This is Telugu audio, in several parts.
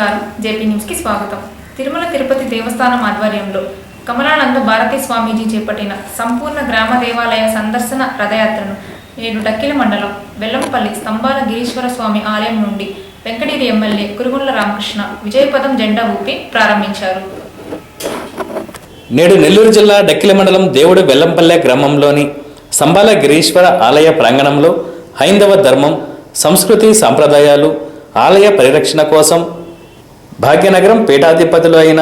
జేపీ న్యూస్కి స్వాగతం. తిరుమల తిరుపతి దేవస్థానం ఆధ్వర్యంలో కమలానంద భారతీ స్వామీజీ చేపట్టిన సంపూర్ణ గ్రామ దేవాలయ సందర్శన రథయాత్రను నేడు డక్కిల మండలం బెల్లంపల్లి స్తంభాల గిరీశ్వర స్వామి ఆలయం నుండి వెంకటగిరి ఎమ్మెల్యే కురుగుండ్ల రామకృష్ణ విజయపదం జెండా ఊపి ప్రారంభించారు. నేడు నెల్లూరు జిల్లా డక్కిల మండలం దేవుడు వెల్లంపల్లె గ్రామంలోని సంబాల గిరీశ్వర ఆలయ ప్రాంగణంలో హైందవ ధర్మం సంస్కృతి సాంప్రదాయాలు ఆలయ పరిరక్షణ కోసం భాగ్యనగరం పీఠాధిపతులు అయిన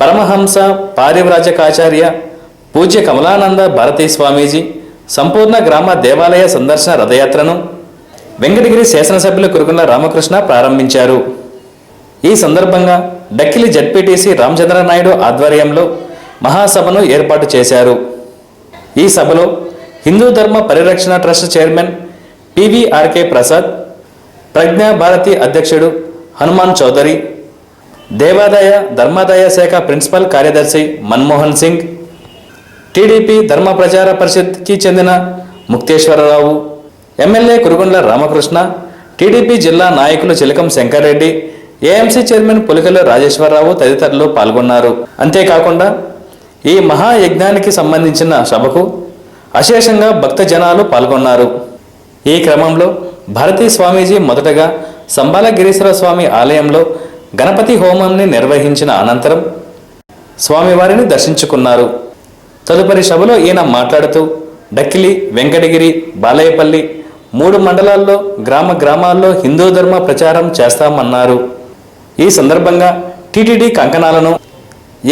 పరమహంస పారివ్రాజకాచార్య పూజ్య కమలానంద భారతీ స్వామీజీ సంపూర్ణ గ్రామ దేవాలయ సందర్శన రథయాత్రను వెంకటగిరి శాసనసభ్యులు కురుకున్న రామకృష్ణ ప్రారంభించారు. ఈ సందర్భంగా డక్కిలి జడ్పీటీసీ రామచంద్ర నాయుడు ఆధ్వర్యంలో మహాసభను ఏర్పాటు చేశారు. ఈ సభలో Hindu Dharma Parirakshana trust chairman PVRK Prasad Prajnabharati అధ్యక్షుడు హనుమాన్ చౌదరి దేవాదాయ ధర్మాదాయ శాఖ ప్రిన్సిపల్ కార్యదర్శి మన్మోహన్ సింగ్ టీడీపీ ధర్మ ప్రచార పరిషత్కి చెందిన ముక్తేశ్వరరావు ఎమ్మెల్యే కురుగుండ్ల రామకృష్ణ టీడీపీ జిల్లా నాయకులు చిలకం శంకర్రెడ్డి ఏఎంసీ చైర్మన్ పులికల రాజేశ్వరరావు తదితరులు పాల్గొన్నారు. అంతేకాకుండా ఈ మహాయజ్ఞానికి సంబంధించిన సభకు అశేషంగా భక్త జనాలు పాల్గొన్నారు. ఈ క్రమంలో భారతీ స్వామీజీ మొదటగా సంబాల గిరీశ్వర స్వామి ఆలయంలో గణపతి హోమాన్ని నిర్వహించిన అనంతరం స్వామివారిని దర్శించుకున్నారు. తదుపరి సభలో ఈయన మాట్లాడుతూ డక్కిలి వెంకటగిరి బాలయపల్లి మూడు మండలాల్లో గ్రామ గ్రామాల్లో హిందూ ధర్మ ప్రచారం చేస్తామన్నారు. ఈ సందర్భంగా టీటీడీ కంకణాలను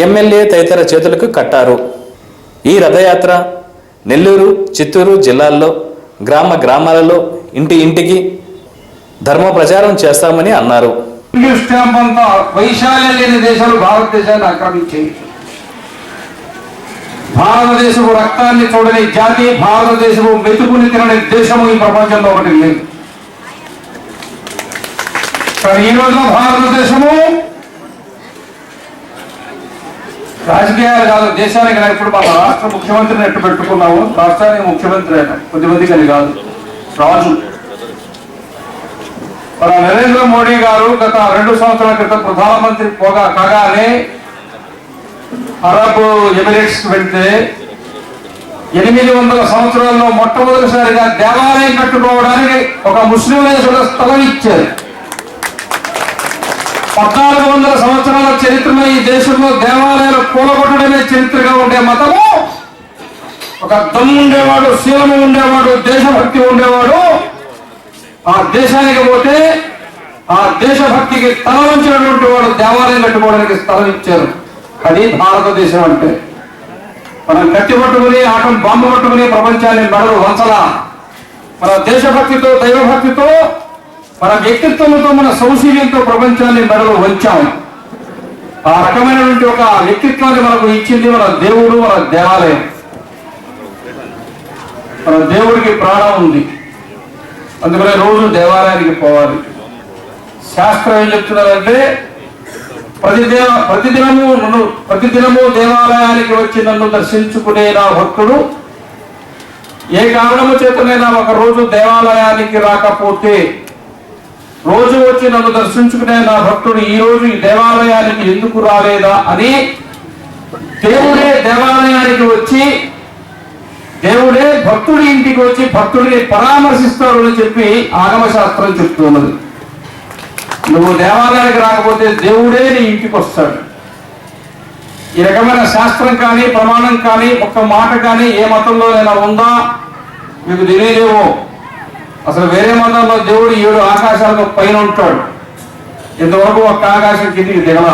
ఎమ్మెల్యే తదితర చేతులకు కట్టారు. ఈ రథయాత్ర నెల్లూరు చిత్తూరు జిల్లాల్లో గ్రామ గ్రామాలలో ఇంటి ఇంటికి ధర్మ ప్రచారం చేస్తామని అన్నారు. ఇంగ్లీష్ స్టాంప్ అంతా వైశాల్యం లేని దేశాలు భారతదేశాన్ని ఆక్రమించాయి. భారతదేశపు రక్తాన్ని చూడని జాతి భారతదేశపు మెతుకుని తినని దేశము ఈ ప్రపంచంలో ఒకటి లేదు. కానీ ఈ రోజున భారతదేశము రాజకీయాలు కాదు దేశానికి కాదు. ఇప్పుడు మన రాష్ట్ర ముఖ్యమంత్రిని ఎట్టు పెట్టుకున్నాము రాష్ట్రానికి ముఖ్యమంత్రి అయినా కొద్దిమంది కానీ కాదు రాజు. మన నరేంద్ర మోడీ గారు గత రెండు సంవత్సరాల క్రితం ప్రధానమంత్రి పోగా కాగానే అరబ్ ఎమిరేట్స్ వెళ్తే ఎనిమిది వందల సంవత్సరాల్లో మొట్టమొదటిసారిగా దేవాలయం కట్టుకోవడానికి ఒక ముస్లిం దేశంలో స్థలం ఇచ్చారు. పద్నాలుగు వందల సంవత్సరాల చరిత్రలో ఈ దేశంలో దేవాలయాలు కూలగొట్టడమే చరిత్రగా ఉండే మతము ఒక దమ్ము ఉండేవాడు శీలము ఉండేవాడు దేశభక్తి ఉండేవాడు ఆ దేశానికి పోతే ఆ దేశభక్తికి తల వంచినటువంటి వాడు దేవాలయం కట్టుకోవడానికి స్థలం ఇచ్చారు. అది భారతదేశం అంటే మనం కట్టి పట్టుకుని ఆటం బాంబు పట్టుకుని ప్రపంచాన్ని మెడలు వంచలా. మన దేశభక్తితో దైవభక్తితో మన వ్యక్తిత్వంతో మన సౌశీల్యంతో ప్రపంచాన్ని మెడలు వంచాం ఆ రకమైనటువంటి ఒక వ్యక్తిత్వాన్ని మనకు ఇచ్చింది మన దేవుడు మన దేవాలయం. మన దేవుడికి ప్రాణం ఉంది. అందుకనే రోజు దేవాలయానికి పోవాలి. శాస్త్రం ఏం చెప్తున్నారంటే ప్రతిదిన ప్రతిదినము నన్ను ప్రతిదినము దేవాలయానికి వచ్చి నన్ను దర్శించుకునే నా భక్తుడు ఏ కారణము చేతనైనా ఒక రోజు దేవాలయానికి రాకపోతే రోజు వచ్చి నన్ను దర్శించుకునే నా భక్తుడు ఈ రోజు ఈ దేవాలయానికి ఎందుకు రాలేదా అని దేవుడే దేవాలయానికి వచ్చి దేవుడే భక్తుడి ఇంటికి వచ్చి భక్తుడిని పరామర్శిస్తాడు అని చెప్పి ఆగమ శాస్త్రం చెప్తున్నది నువ్వు దేవాలయానికి రాకపోతే దేవుడే నీ ఇంటికి వస్తాడు. ఈ రకమైన శాస్త్రం కానీ ప్రమాణం కానీ ఒక్క మాట కానీ ఏ మతంలో అయినా ఉందా? మీకు తెలియదేమో. అసలు వేరే మతంలో దేవుడు ఏడు ఆకాశాలకు పైన ఉంటాడు. ఇంతవరకు ఒక్క ఆకాశం కిందికి దిగల.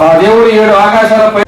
ఆ దేవుడు ఏడు ఆకాశాల పైన